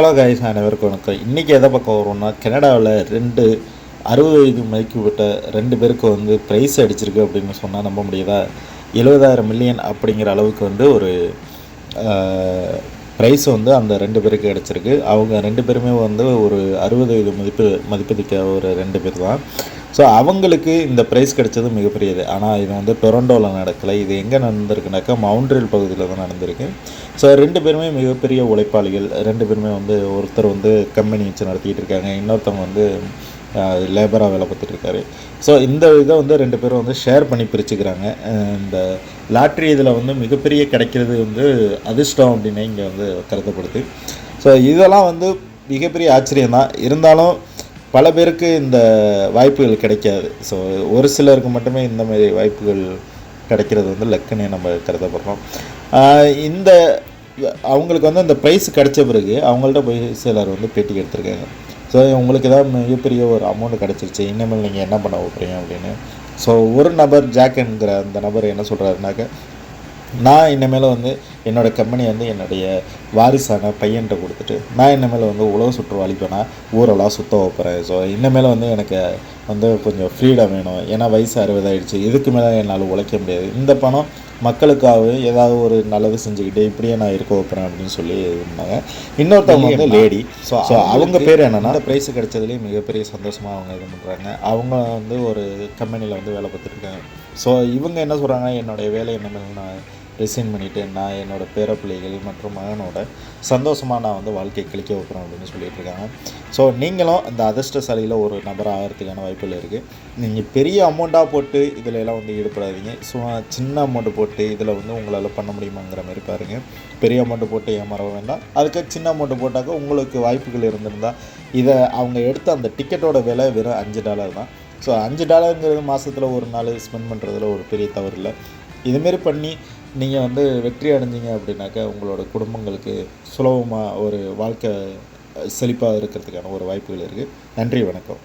Hello guys அனைவருக்கும் வணக்கம். இன்றைக்கி எதை பக்கம் வரும்னா கனடாவில் ரெண்டு அறுபது வயது மதிக்கப்பட்ட ரெண்டு பேருக்கு வந்து ப்ரைஸ் அடிச்சிருக்கு அப்படின்னு சொன்னால் நம்ப முடியுதா? எழுபதாயிரம் மில்லியன் அப்படிங்கிற அளவுக்கு வந்து ஒரு ப்ரைஸ் வந்து அந்த ரெண்டு பேருக்கு கிடச்சிருக்கு. அவங்க ரெண்டு பேருமே வந்து ஒரு அறுபது வயது மதிப்பு மதிப்பதிக்க ஒரு ரெண்டு பேர் தான். ஸோ அவங்களுக்கு இந்த ப்ரைஸ் கிடைச்சது மிகப்பெரியது. ஆனால் இது வந்து டொரண்டோவில் நடக்கலை. இது எங்கே நடந்திருக்குனாக்கா மவுண்ட்ரியல் பகுதியில் தான் நடந்திருக்கு. ஸோ ரெண்டு பேருமே மிகப்பெரிய உழைப்பாளிகள். ரெண்டு பேருமே வந்து ஒருத்தர் வந்து கம்பெனி வச்சு நடத்திக்கிட்டு இருக்காங்க. இன்னொருத்தவங்க வந்து லேபராக வேலை பார்த்துட்டு இருக்காரு. ஸோ இந்த இதை வந்து ரெண்டு பேரும் வந்து ஷேர் பண்ணி பிரிச்சுக்கிறாங்க. இந்த லாட்ரி இதில் வந்து மிகப்பெரிய கிடைக்கிறது வந்து அதிர்ஷ்டம் அப்படின்னு இங்கே வந்து கருதப்படுது. ஸோ இதெல்லாம் வந்து மிகப்பெரிய ஆச்சரியம் தான் இருந்தாலும் பல பேருக்கு இந்த வாய்ப்புகள் கிடைக்காது. ஸோ ஒரு சிலருக்கு மட்டுமே இந்த மாதிரி வாய்ப்புகள் கிடைக்கிறது வந்து லக்குன்னு நம்ம கருதப்படுறோம். இந்த அவங்களுக்கு வந்து அந்த ப்ரைஸ் கிடைச்ச பிறகு அவங்கள்ட்ட போய் சிலர் வந்து பேட்டி எடுத்திருக்காங்க. ஸோ உங்களுக்கு தான் மிகப்பெரிய ஒரு அமௌண்ட் கிடச்சிருச்சு இனிமேல் நீங்கள் என்ன பண்ண போகிறீங்க அப்படின்னு. ஸோ ஒரு நபர் ஜாக் அந்த நபர் என்ன சொல்கிறாருனாக்க நான் இனிமேல் வந்து என்னோடய கம்பெனி வந்து என்னுடைய வாரிசான பையன்கிட்ட கொடுத்துட்டு நான் இனிமேல் வந்து உலக சுற்றுவாளிப்பேனா ஊரெல்லாம் சுத்த வைப்பறேன் ஸோ இனிமேல் வந்து எனக்கு வந்து கொஞ்சம் ஃப்ரீடம் வேணும். ஏன்னா வயசு அறுபதாயிடுச்சு. இதுக்கு மேலே என்னால் உழைக்க முடியாது. இந்த பணம் மக்களுக்காக ஏதாவது ஒரு நல்லது செஞ்சுக்கிட்டு இப்படியே நான் இருக்க வைப்பேன் அப்படின்னு சொல்லி இருந்தாங்க. இன்னொருத்தவங்க வந்து லேடி ஸோ ஸோ அவங்க பேர் என்னென்னா ப்ரைஸ் கிடைச்சதுலேயே மிகப்பெரிய சந்தோஷமாக அவங்க இது பண்ணுறாங்க அவங்க வந்து ஒரு கம்பெனியில் வந்து வேலை பார்த்துட்டு இருக்காங்க. ஸோ இவங்க என்ன சொல்கிறாங்க என்னுடைய வேலை நான் ரிசைன் பண்ணிவிட்டு நான் என்னோடய பேரப்பிள்ளைகள் மற்றும் மகனோட சந்தோஷமாக நான் வந்து வாழ்க்கையை கழிக்க வைக்கிறேன் அப்படின்னு சொல்லிட்டு இருக்காங்க. ஸோ நீங்களும் அந்த அதிர்ஷ்டசாலியில் ஒரு நபர் ஆகிறதுக்கான வாய்ப்புகள் இருக்குது நீங்கள் பெரிய அமௌண்ட்டாக போட்டு இதில் எல்லாம் வந்து ஈடுபடாதீங்க. ஸோ சின்ன அமௌண்ட்டு போட்டு இதில் வந்து உங்களால் பண்ண முடியுமாங்கிற மாதிரி பாருங்கள் பெரிய அமௌண்ட்டு போட்டு ஏமாற வேண்டாம். அதுக்கு சின்ன அமௌண்ட்டு போட்டாக்க உங்களுக்கு வாய்ப்புகள் இருந்திருந்தால் இதை அவங்க எடுத்த அந்த டிக்கெட்டோட விலை வெறும் அஞ்சு டாலர் தான். ஸோ அஞ்சு டாலருங்கிறது மாதத்தில் ஒரு நாள் ஸ்பெண்ட் பண்ணுறதுல ஒரு பெரிய தவறு இல்லை. இதுமாரி பண்ணி நீங்கள் வந்து வெற்றி அடைஞ்சீங்க அப்படின்னாக்கா உங்களோட குடும்பங்களுக்கு சுலபமாக ஒரு வாழ்க்கை செழிப்பாக இருக்கிறதுக்கான ஒரு வாய்ப்புகள் இருக்குது நன்றி வணக்கம்.